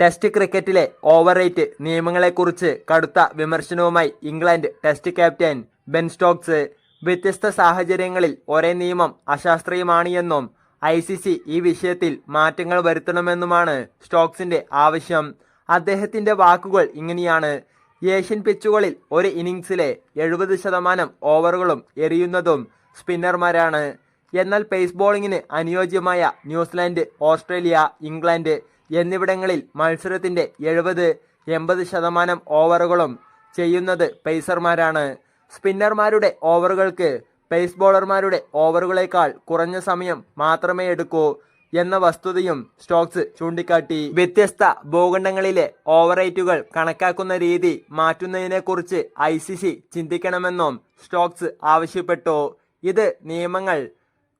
Test ക്രിക്കറ്റിലെ over rate നിയമങ്ങളെക്കുറിച്ച് കടുത്ത വിമർശനവുമായി England test captain Ben Stokes. വ്യത്യസ്ത സാഹചര്യങ്ങളിൽ ഒരേ നിയമം അശാസ്ത്രീയമാണ് എന്നും ഐ സി സി ഈ വിഷയത്തിൽ മാറ്റങ്ങൾ വരുത്തണമെന്നുമാണ് സ്റ്റോക്സിന്റെ ആവശ്യം. അദ്ദേഹത്തിന്റെ വാക്കുകൾ ഇങ്ങനെയാണ്. ഏഷ്യൻ പിച്ചുകളിൽ ഒരു ഇന്നിംഗ്സിലെ എഴുപത് ശതമാനം ഓവറുകളും എറിയുന്നതും സ്പിന്നർമാരാണ്. എന്നാൽ പേസ് ബോളിങ്ങിന് അനുയോജ്യമായ ന്യൂസിലാൻഡ് ഓസ്ട്രേലിയ ഇംഗ്ലണ്ട് എന്നിവിടങ്ങളിൽ മത്സരത്തിന്റെ എഴുപത് എൺപത് ശതമാനം ഓവറുകളും ചെയ്യുന്നത് പേസർമാരാണ് സ്പിന്നർമാരുടെ ഓവറുകൾക്ക് പേസ് ബോളർമാരുടെ ഓവറുകളേക്കാൾ കുറഞ്ഞ സമയം മാത്രമേ എടുക്കൂ എന്ന വസ്തുതയും സ്റ്റോക്സ് ചൂണ്ടിക്കാട്ടി. വ്യത്യസ്ത ഭൂഖണ്ഡങ്ങളിലെ ഓവറേറ്റുകൾ കണക്കാക്കുന്ന രീതി മാറ്റുന്നതിനെക്കുറിച്ച് ഐ സി സി ചിന്തിക്കണമെന്നും സ്റ്റോക്സ് ആവശ്യപ്പെട്ടു. ഇത് നിയമങ്ങൾ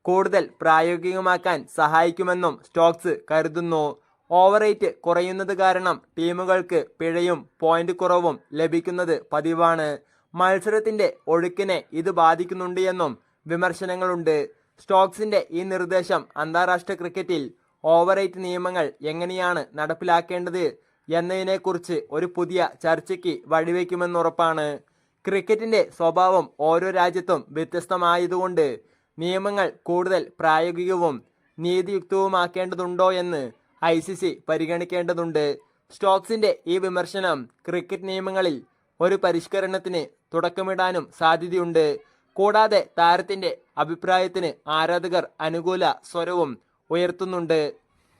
കൂടുതൽ പ്രായോഗികമാക്കാൻ സഹായിക്കുമെന്നും സ്റ്റോക്സ് കരുതുന്നു. ഓവർ റേറ്റ് കുറയുന്നത് കാരണം ടീമുകൾക്ക് പിഴയും പോയിന്റ് കുറവും ലഭിക്കുന്നത് പതിവാണ്. മത്സരത്തിന്റെ ഒഴുക്കിനെ ഇത് ബാധിക്കുന്നുണ്ട് എന്നും വിമർശനങ്ങളുണ്ട്. സ്റ്റോക്സിന്റെ ഈ നിർദ്ദേശം അന്താരാഷ്ട്ര ക്രിക്കറ്റിൽ ഓവർ റേറ്റ് നിയമങ്ങൾ എങ്ങനെയാണ് നടപ്പിലാക്കേണ്ടത് എന്നതിനെക്കുറിച്ച് ഒരു പുതിയ ചർച്ചയ്ക്ക് വഴിവെക്കുമെന്നുറപ്പാണ് ക്രിക്കറ്റിന്റെ സ്വഭാവം ഓരോ രാജ്യത്തും വ്യത്യസ്തമായതുകൊണ്ട് നിയമങ്ങൾ കൂടുതൽ പ്രായോഗികവും നീതിയുക്തവുമാക്കേണ്ടതുണ്ടോ എന്ന് ഐ സി സി പരിഗണിക്കേണ്ടതുണ്ട്. സ്റ്റോക്സിന്റെ ഈ വിമർശനം ക്രിക്കറ്റ് നിയമങ്ങളിൽ ഒരു പരിഷ്കരണത്തിന് തുടക്കമിടാനും സാധ്യതയുണ്ട്. കൂടാതെ താരത്തിന്റെ അഭിപ്രായത്തിന് ആരാധകർ അനുകൂല സ്വരവും ഉയർത്തുന്നുണ്ട്.